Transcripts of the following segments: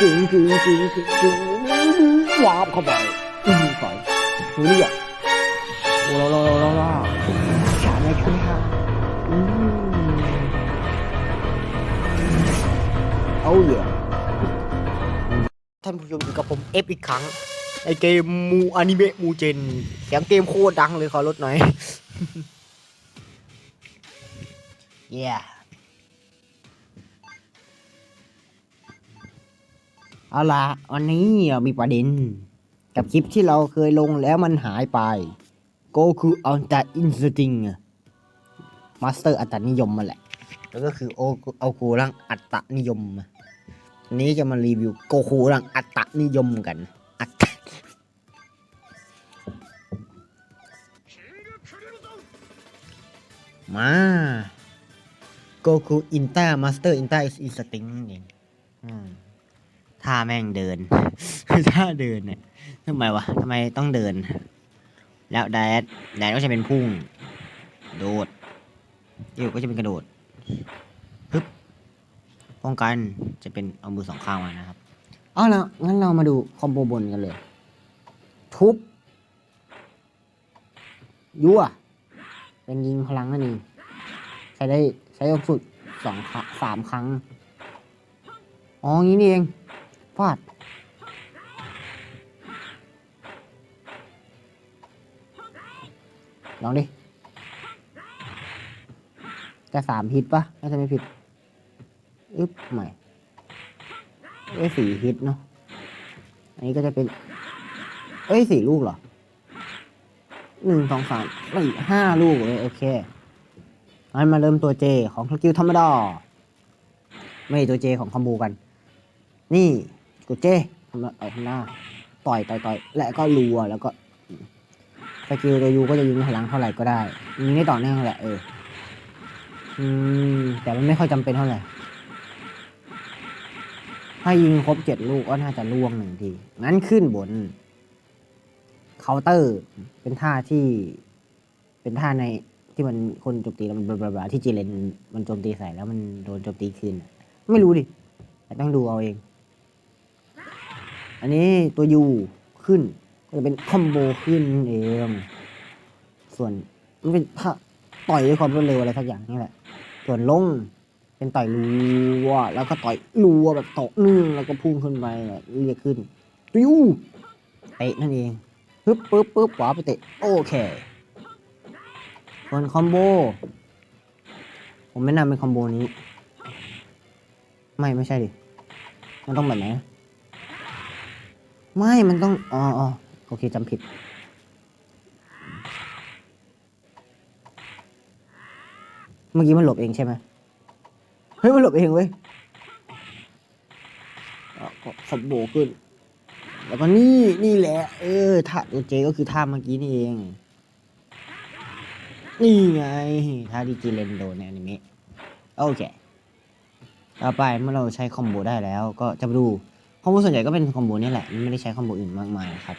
กึ๋งกึ๋งกึ๋งกึ๋งกึ๋งวาบเข้าไปอืมใส่หูเรียโอ้โหโอ้โหโอ้โหโอ้โหฉาไม่ขึ้นค่ะอืมเอาเหี้ยท่านผู้ชมอยู่กับผมเอฟอีกครั้งในเกมมูอนิเมะมูเจนเสียงเกมโคตรดังเลยขอลดหน่อยเเอาละวันนี้เรามีประเด็น กับคลิปที่เราเคยลงแล้วมันหายไปก็คืออัลต a อินสติงมาสเตอร์อัตนิยมมาแหละ แล้วก็คือโอเอาคูรังอัตนิยมวันนี้จะมารีวิวโกคูรังอัตนิยมกันอัตมาโกคูอินต้ามาสเตอร์อินต้าอินสติงเองอืม ท่าแม่งเดิน ท่าเดินเนี่ยทำไมวะทำไมต้องเดิน แล้วแดดแดดก็จะเป็นพุ่ง โดดเอวก็จะเป็นกระโดดปึ๊บป้องกันจะเป็นเอามือสองข้างมานะครับเอาละงั้นเรามาดูคอมโบบนกันเลย ทุบยั่วเป็นยิงพลังนั่นเองใช้ได้ใช้ยกสุดสองครั้งสามครั้ง อ๋อ งี้นี่เอง ฟาดลองดิ จะสามฮิตปะน่าจะไม่ผิด อึ๊บใหม่เอ้ยสี่ฮิตเนาะ อันนี้ก็จะเป็น เอ้ยสี่ลูกเหรอหนึ่งสองสามสี่ห้าลูกเลยโอเคงั้นมาเริ่มตัวเจของสกิลธรรมดา ไม่ตัวเจของคอมโบกัน นี่ กดเจทำเอาหน้า ต่อยต่อยต่อยและก็รัวแล้วก็สกิลตัวยูก็จะยิงพลังเท่าไหร่ก็ได้ยิงได้ต่อเนื่องแหละเอออืมแต่มันไม่ค่อยจำเป็นเท่าไหร่ถ้ายิงครบเจ็ดลูกก็น่าจะล่วงหนึ่งทีงั้นขึ้นบนเคาน์เตอร์ เป็นท่าที่ เป็นท่าในที่มันคนโจมตีแล้วมันบลาบลาที่จีเลนมันโจมตีใส่แล้วมันโดนโจมตีคืน ไม่รู้ดิ แต่ต้องดูเอาเอง อันนี้ตัวยูขึ้น ก็จะเป็นคอมโบขึ้นเองส่วนมันเป็นถ้าต่อยด้วยความรวดเร็วอะไรสักอย่างนี่แหละ ส่วนลงเป็นต่อยรัวแล้วก็ต่อยรัวแบบตกนึ่งแล้วก็พุ่งขึ้นไปเรียกขึ้นตัวยูเตะนั่นเองปึ๊บปึ๊บปึ๊บขวาไปเตะโอเคส่วนคอมโบผมแนะนำเป็นคอมโบนี้ ไม่ไม่ใช่ดิมันต้องแบบไหน ไม่มันต้อง อ๋ออ๋อโอเคจำผิด เมื่อกี้มันหลบเองใช่ไหมเฮ้ย มันหลบเองเว้ยอะก็คอมโบขึ้น แล้วก็นี่ นี่แหละ เออท่าตัวเจก็คือท่าเมื่อกี้นี่เอง นี่ไงท่าที่จีเลนโดนในอนิเมะโอเค ต่อไปเมื่อเราใช้คอมโบได้แล้วก็จะมาดู อมโบส่วนใหญ่ก็เป็นคอมโบนี่แหละมันไม่ได้ใช้คอมโบอื่นมากมายนะครับ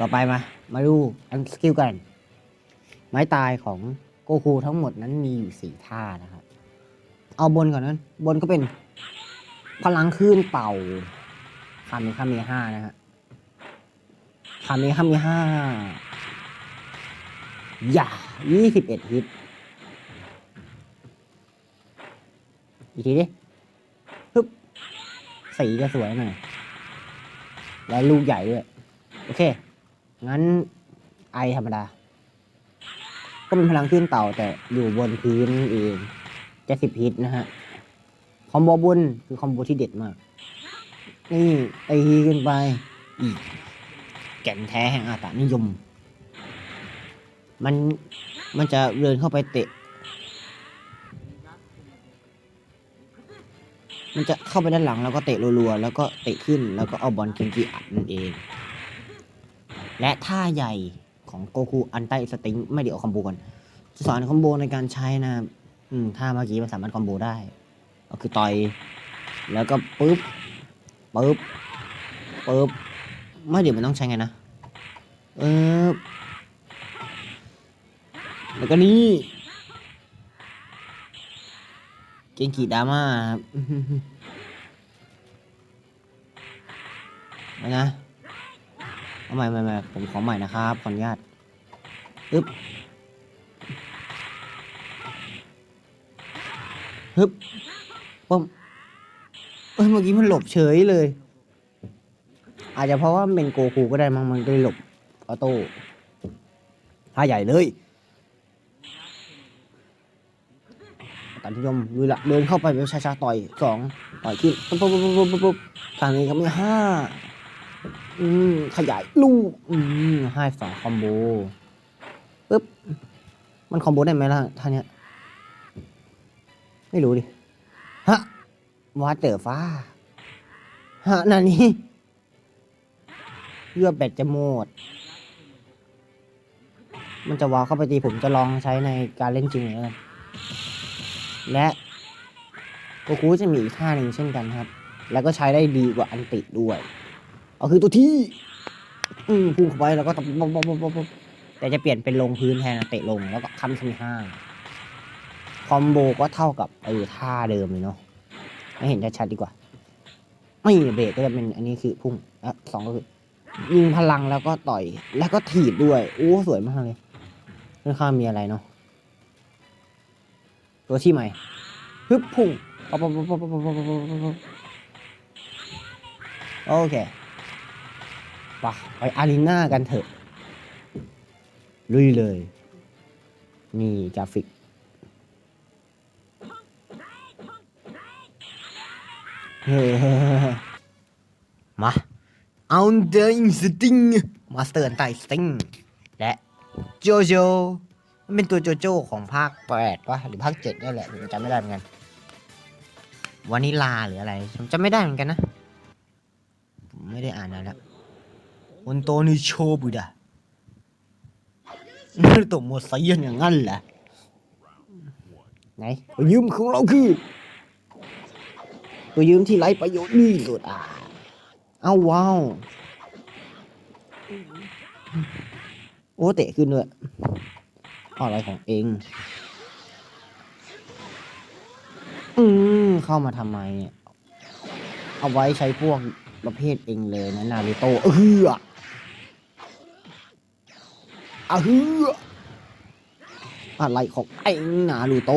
ต่อไปมา มาดูอันสกิลกัน ไม้ตายของโกคูทั้งหมดนั้นมีอยู่สี่ท่านะครับ เอาบนก่อนนั้น บนก็เป็นพลังคลื่นเป่าคาเมคาเมห้านะฮะคาเมคาเมห้าอย่ายี่สิบเอ็ดฮิตอีกทีดิบ สีก็สวยหน่อย และลูกใหญ่ด้วย โอเค งั้นไอธรรมดา ก็เป็นพลังขึ้นเต่าแต่อยู่บนพื้นเองจะสิบฮิตนะฮะ คอมโบบนคือคอมโบที่เด็ดมาก นี่ไอฮีขึ้นไปอีกแก่นแท้แห่งอาตานิยม มันมันจะเดินเข้าไปเตะ มันจะเข้าไปด้านหลังแล้วก็เตะรัวๆแล้วก็เตะขึ้นแล้วก็เอาบอลเกนจิอัดนั่นเอง และท่าใหญ่ของโกคูอันใต้สติงไม่เดี๋ยวคอมโบก่อนสอนคอมโบในการใช้นะอืมท่าเมื่อกี้มันสามารถคอมโบได้ ก็คือต่อย แล้วก็ปึ๊บปึ๊บปึ๊บไม่เดี๋ยวมันต้องใช้ไงนะเออแล้วก็นี่ เกงกีดาม่าครับเอานะเอาใหม่ใหม่ใหม่ผมขอใหม่นะครับขออนุญาตฮึบฮึบปุ๊บเอ้ยเมื่อกี้มันหลบเฉยเลย อาจจะเพราะว่ามันเป็นโกคูก็ได้มั้งมันก็เลยหลบออโต้ท่าใหญ่เลย ตันนิยมดูละเดินเข้าไปแบบช้าๆต่อยสองต่อยขึ้นปุ๊บปุ๊บปุ๊บปุ๊บปุ๊บทางนี้ก็มีห้าอืมขยายลูกอืมให้สองคอมโบปึ๊บมันคอมโบได้ไหมล่ะท่าเนี้ยไม่รู้ดิฮะวาเตอร์ฟ้าฮะนานี้เลือดแบตจะหมด มันจะวาวเข้าไปตีผมจะลองใช้ในการเล่นจริงเลย และโกคูจะมีอีกท่าหนึ่งเช่นกันครับ แล้วก็ใช้ได้ดีกว่าอันติด้วยเอาคือตัวที่อืมพุ่งเข้าไปแล้วก็ตบบ๊อบบ๊อบบ๊อบบ๊อบแต่จะเปลี่ยนเป็นลงพื้นแทนเตะลงแล้วก็คำทีห้าคอมโบก็เท่ากับไอ้ท่าเดิมเลยเนาะให้เห็นชัดๆดีกว่า ไม่เบรกก็จะเป็นอันนี้คือพุ่งอะสองก็คือยิงพลังแล้วก็ต่อยแล้วก็ถีบด้วยโอ้สวยมากเลยค่อนข้างมีอะไรเนาะ ตัวที่ใหม่ฮึบพุ่งโอเคปไปอารีนากันเถอะ ลุยเลย นี่กราฟิก มา เอาเดนสติงมาสเตอร์ไตสติงและโจโจ มันเป็นตัวโจโจของภาคแปดวะหรือภาคเจ็ดนี่แหละผมจำไม่ได้เหมือนกันวานิลาหรืออะไรผมจำไม่ได้เหมือนกันนะผมไม่ได้อ่านนานแล้วอุนโตนิโชบุดะนี่ตัวหมดไซยันอย่างนั้นแหละไหนตัวยืมของเราคือ ตัวยืมที่ไร้ประโยชน์นี่สุดอะเอาว้าวโอ้เตะขึ้นด้วย อะไรของเอง อืมเข้ามาทำไมเนี่ยเอาไว้ใช้พวกประเภทเองเลยนะนารูโตเอออะฮืออะไรของเองนารูโต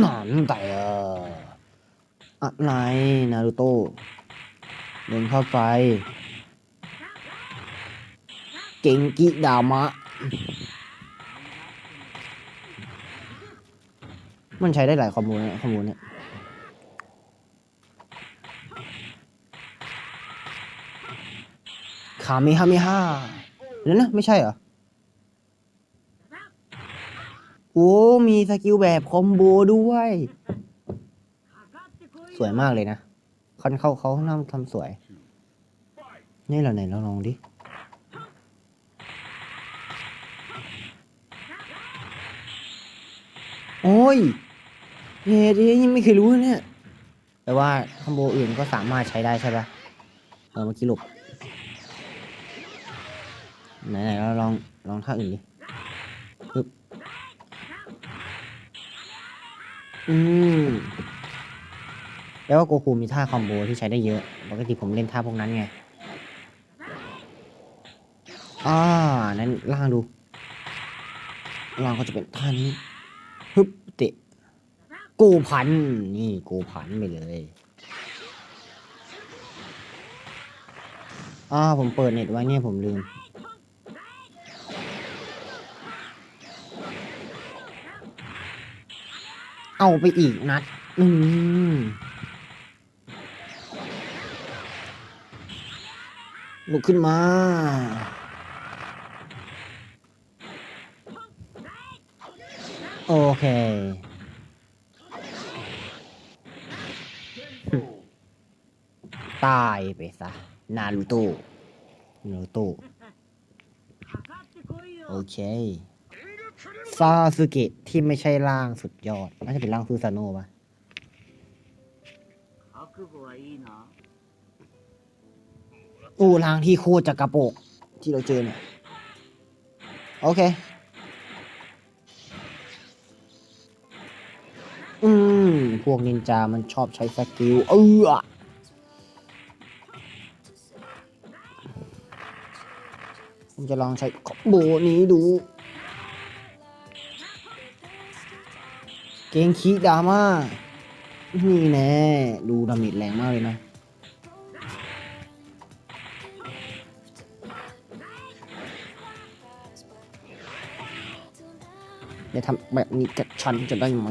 หนอนแต่เอะไรนารูโต้เดินเข้าไป เก่งกิดามะ มันใช้ได้หลายคอมโบเนี่ยคอมโบเนี่ยคาเมฮาเมฮาเดี๋ยวนะ ไม่ใช่เหรอ โอ้ มีสกิลแบบคอมโบด้วย สวยมากเลยนะคันเขาเขาทำทำสวย นี่เหราไหนเราลองดิ โอ้ยเฮ้ยยังไม่เคยรู้เนี่ยแต่ว่าคอมโบอื่นก็สามารถใช้ได้ใช่ปะเออเมื่อกี้หลบไหนๆเราลองลองท่าอื่นดิปึ๊บอืม แล้วว่าโกคูมีท่าคอมโบที่ใช้ได้เยอะ ปกติผมเล่นท่าพวกนั้นไงอ่านั้นล่างดู ล่างก็จะเป็นท่านี้ฮึบเตะโกพัน นี่โกพันไปเลยอ่าผมเปิดเน็ตไว้เนี่ยผมลืมเอาไปอีกนัด อืม ลุกขึ้นมา โอเค ตายไปซะ นารูโตนารูโตโอเค ซาสึเกะที่ไม่ใช่ร่างสุดยอด น่าจะเป็นร่างซูซาโนะปะ กู้ล้างที่โคตรจะกระโปกที่เราเจอเนี่ย โอเค อืม พวกนินจามันชอบใช้สกิล เออจะลองใช้คอมโบนี้ดู เกงคีดาม่า นี่แน่ ดูดามิดแรงมากเลยนะ จะทำแบบนี้กับฉันจะได้ไหม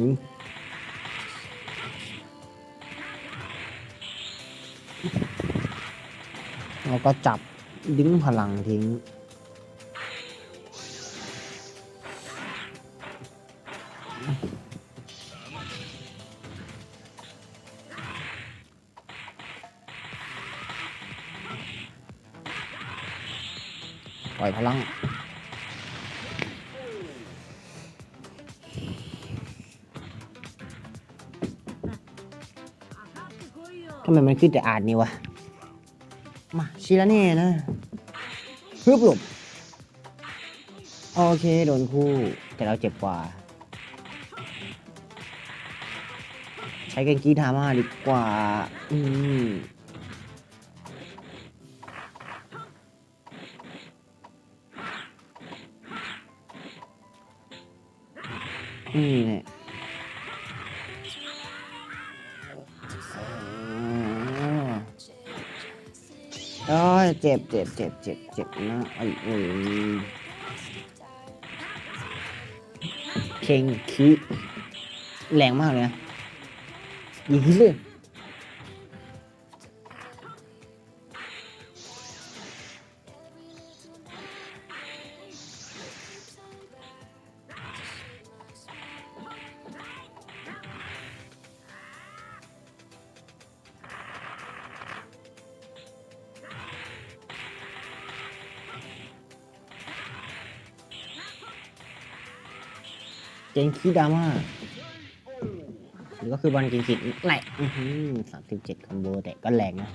เราก็จับดึงพลังทิ้ง ปล่อยพลังำไมมันขึ้นแต่อ่านนี่วะ มาชิละเน่นะฮึบหลบ โอเค โดนคู่ แต่เราเจ็บกว่า ใช้กันกีทามาดีกว่า อืมอืมเนี่ย เจ็บเจ็บเจ็บเจ็บเจ็บนะไอ้โอ้ยเคงคิแรงมากเลยนะยิงเลย เกงคิดราม่าหรือก็คือบอลเกงคิดแหละสามสิบเจ็ดคอมโบแต่ก็แรงนะ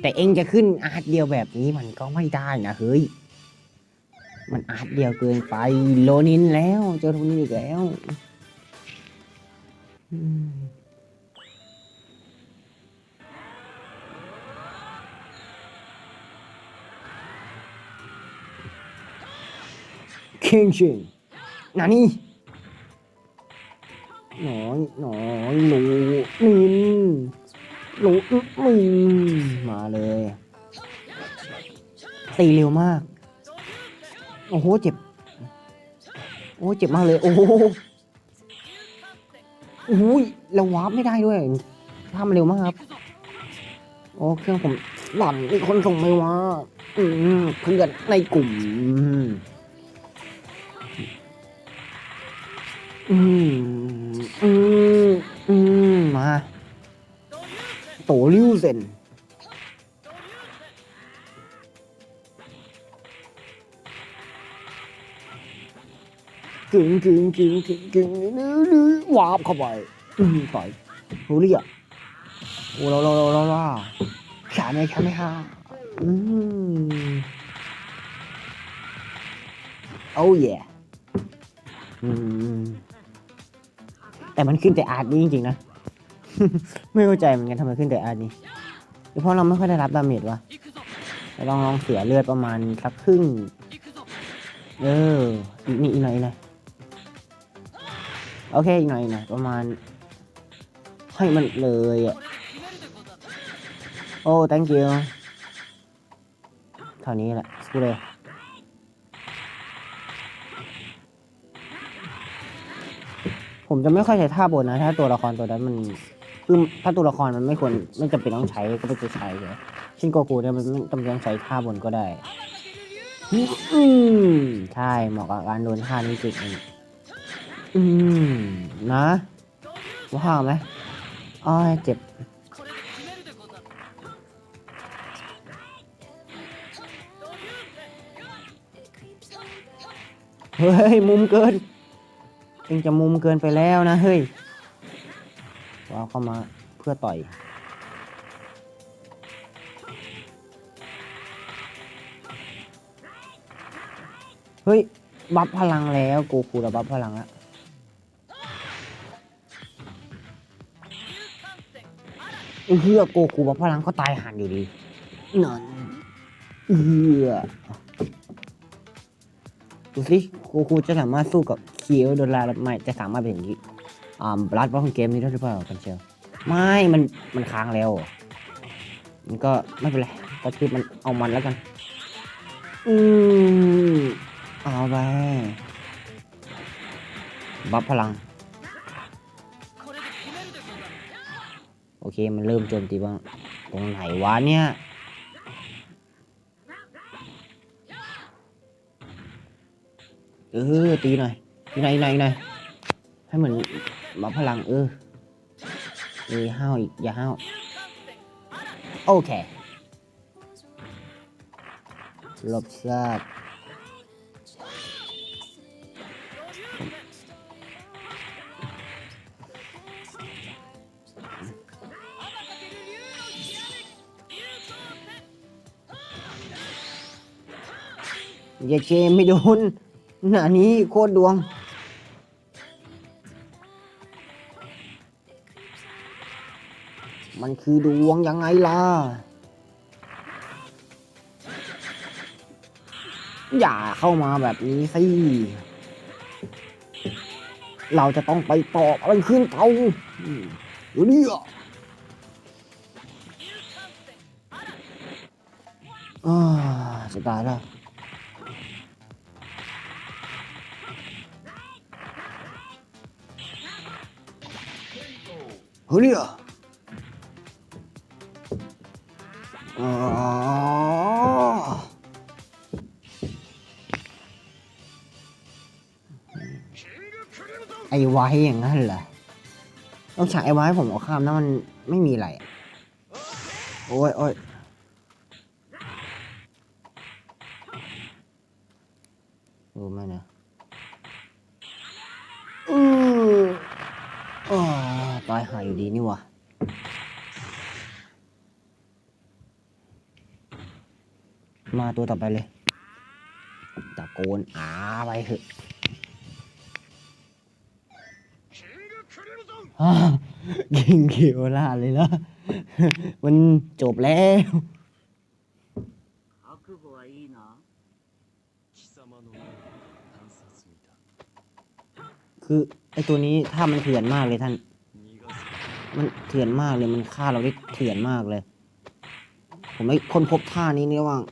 แต่เองจะขึ้นอาร์ตเดียวแบบนี้มันก็ไม่ได้นะเฮ้ย มันอาร์ตเดียวเกินไป โลนินแล้ว เจอโลนินอีกแล้ว เคงชินนานี่หนอยหนอยหนูนินหนูมินมาเลยตีเร็วมาก โอ้โห เจ็บ โอ้เจ็บมากเลย โอ้โหโอ้ยแล้ววาร์ปไม่ได้ด้วยทำเร็วมากครับ โอ้เครื่องผมหล่อนมีคนส่งไม่ว่า อืมเพื่อนในกลุ่ม อืมอืมอืมมาโตริวเซนกึ่งกึ่งกึ่งกึ่งกึ่งลื้อลื้อวาบเข้าไปอืมต่อยรู้เรียกโอ้เราเราเราเราเราขาไหมขาไหมค่ะอืมโอ้ยอืม แต่มันขึ้นแต่อาร์ตนี้จริงๆนะ ไม่เข้าใจเหมือนกันทำไมขึ้นแต่อาร์ตนี้เพราะเราไม่ค่อยได้รับดาเมจวะลองลองเสียเลือดประมาณสักครึ่ง เอออีกนี่อีกหน่อยหน่อยโอเคอีกหน่อยหน่อยประมาณ ให้มันเลยอะ โอ้ thank you เท่านี้แหละสู้เลย ผมจะไม่ค่อยใช้ท่าบนนะ ถ้าตัวละครตัวนั้นมันคือถ้าตัวละครมันไม่ควรไม่จำเป็นต้องใช้ก็ไม่จะใช้เลยเช่นโกกูเนี่ยมันไม่จำเป็นต้องใช้ท่าบนก็ได้อืมใช่เหมาะกับการโดนท่านี้จริงอืมนะว้าวไหมอ้อเจ็บเฮ้ย มุมเกิน เองจะมุมเกินไปแล้วนะเฮ้ยว้าวเข้ามาเพื่อต่อย เฮ้ย บัฟพลังแล้วโกคูราบัฟพลังแล้วเออโกคูบัฟพลังก็ตายหันอยู่ดีนั่นเออดูสิโกคูจะสามารถสู้กับ คียวโดนลาไม่จะสามารถเป็นอย่างนี้อ่าบลัดบัฟของเกมนี้ได้หรือเปล่ากันเชียวไม่มันมันค้างแล้ว มันก็ไม่เป็นไรก็คือมันเอามันแล้วกัน อืมเอาไปบัฟพลัง โอเคมันเริ่มโจมตีบ้าง ตรงไหนวะเนี่ยเออตีหน่อย ตีหน่อยตีหนอยตีหนให้เหมือนบัฟพลังเออเออห้าวอีกอย่าห้าวโอเคหลบชาติอย่าเจมไม่โดนหน้านี้โคตรดวง มันคือดวงยังไงล่ะ อย่าเข้ามาแบบนี้สิ เราจะต้องไปตอบอะไรขึ้นเตาอืมเดี๋ยวนี้อะอ่าจะตายแล้วเฮ้ย อ๋อไอ้ไว้อย่างนั้นเหรอต้องฉากไอ้ไว้ผมเอาข้ามนะมันไม่มีอะไร โอ้ยโอ้ยโอ้ไม่นะอืออ๋อตายหายอยู่ดีนี่วะ มาตัวต่อไปเลยตะโกนอาไปเถอะกิงเกียวล่าเลยละมันจบแล้วคือไอตัวนี้ถ้ามันเถื่อนมากเลยท่าน มันเถื่อนมากเลยมันฆ่าเราได้เถื่อนมากเลย ผมได้ค้นพบท่านี้นี่ว่าง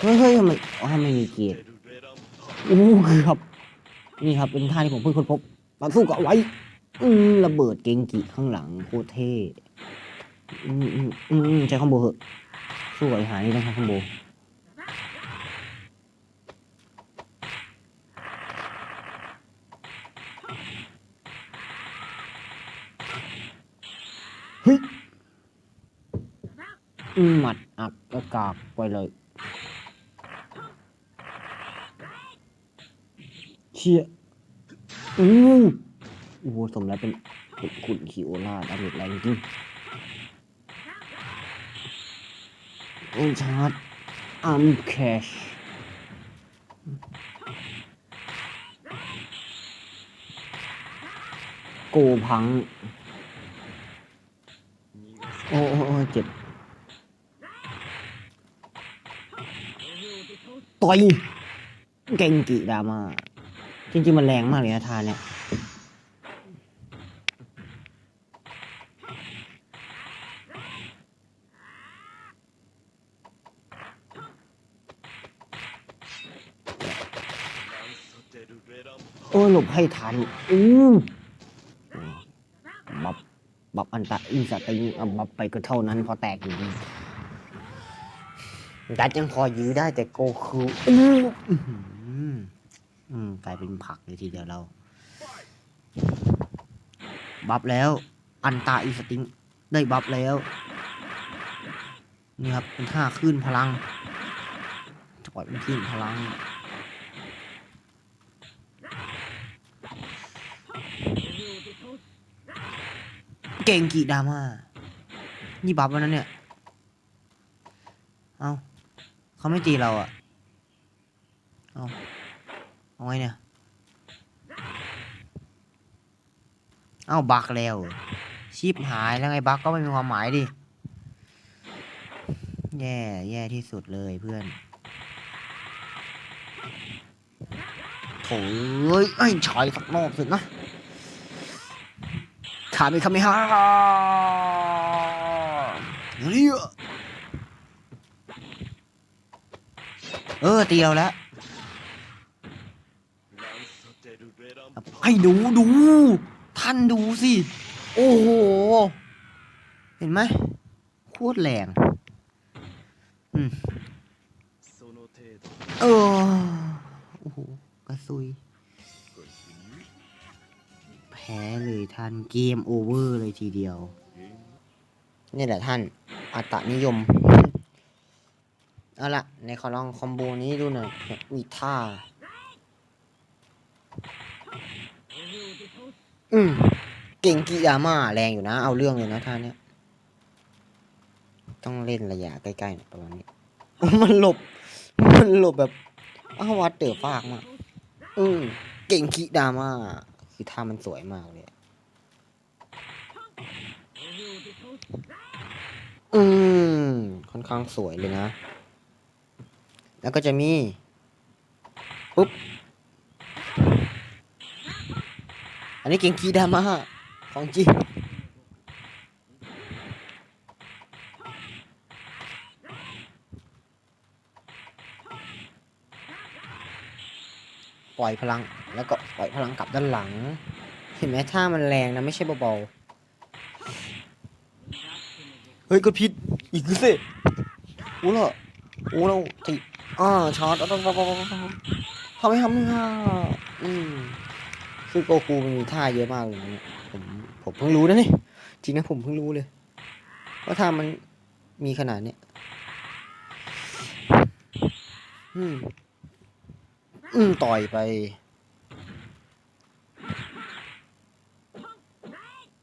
เฮ้ยเฮ้ยทำไมอ๋อทำไมมีเกียร์อู้เกือบนี่ครับเป็นท่าที่ผมเพิ่งค้นพบมาสู้กับไว้อืมระเบิดเกงกิข้างหลังโคตรเท่อืมอืมอืมใช้คอมโบเหอะสู้กับไอ้หานี่นะองใช้คอมโบเฮ้ยหมัดอักอากาศไปเลย เชี่ยอือโอ้โหสมแล้วเป็นขุนคิโอล่าดาเมจแรงจริงโอ้ชาร์จอันแคชโกพัง โอ้เจ็บ ต่อย เก่งกีดามา จริงๆมันแรงมากเลยนะทานเนี่ยโอ้หลบให้ทันอืมบับบับอันตะอินสติงบับไปก็เท่านั้นพอแตกอยู่ดีดัดยังพอยื้อได้แต่โกคืออืม อืมกลายเป็นผักเลยทีเดียวเรา บับแล้ว อันตาอินสติงได้บับแล้ว นี่ครับเป็นท่าขึ้นพลังจะปล่อยเป็นขึ้นพลังเก่งกีดาม่านี่บัฟแล้วนะเนี่ย เอาเขาไม่ตีเราอะเอ้า เอาไงเนี่ย เอ้าบักแล้ว ชีพหายแล้วไงบักก็ไม่มีความหมายดิ แย่แย่ที่สุดเลยเพื่อนโถ่เอ้ยไอ้ชายสักรอบสุดนะขามีคำไม่ห้าเฮ้ยเออตีเราแล้ว ให้ดูดู ท่านดูสิ โอ้โห เห็นไหมโคตรแรงอืมเออโอ้โหกระซุย แพ้เลยท่านเกมโอเวอร์เลยทีเดียว นี่แหละท่าน อัตนิยม เอาละในขอลองคอมโบนี้ดูหน่อยมีท่า อืมเก่งกิยาม่าแรงอยู่นะ เอาเรื่องเลยนะท่าเนี้ย ต้องเล่นระยะใกล้ๆหน่อยประมาณนี้ มันหลบ มันหลบแบบอ้าววัดเต๋อฟากมาก อืมเก่งกิดาม่าคือท่ามันสวยมากเลยอะอืม ค่อนข้างสวยเลยนะ แล้วก็จะมี ปุ๊บ อันนี้เก่งกีดามาของจริงปล่อยพลังแล้วก็ปล่อยพลังกลับด้านหลัง เห็นไหมท่ามันแรงนะไม่ใช่เบาๆ เฮ้ยก็ผิดอีกสิโอ้ล่ะโอ้เราติอ่าชาร์จทำไมทำไม่ฮะอืม คือโกคูมันมีท่าเยอะมากเลยนะเนี่ยผมผมเพิ่งรู้นะนี่จริงนะผมเพิ่งรู้เลยว่าท่ามันมีขนาดเนี้ยอืมอืมต่อยไป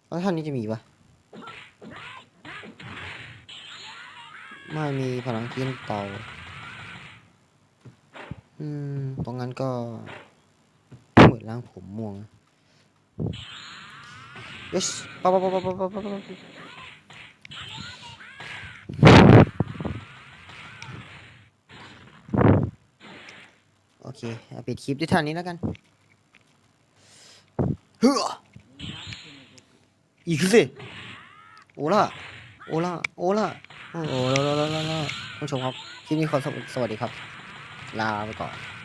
แล้วท่านนี้จะมีปะไม่มีพลังกินเต่า อืมตรงนั้นก็ ล้างผมม่วงเยสปั๊บปั๊บปั๊บปั๊บปั๊บปั๊บโอเคเอาปิดคลิปด้วยท่านี้แล้วกันเฮ้ออีกสิโอล่าโอล่าโอล่าโอล่าโอล่าโอล่าผู้ชมครับ คลิปนี้ขอสวัสดีครับ ลาไปก่อน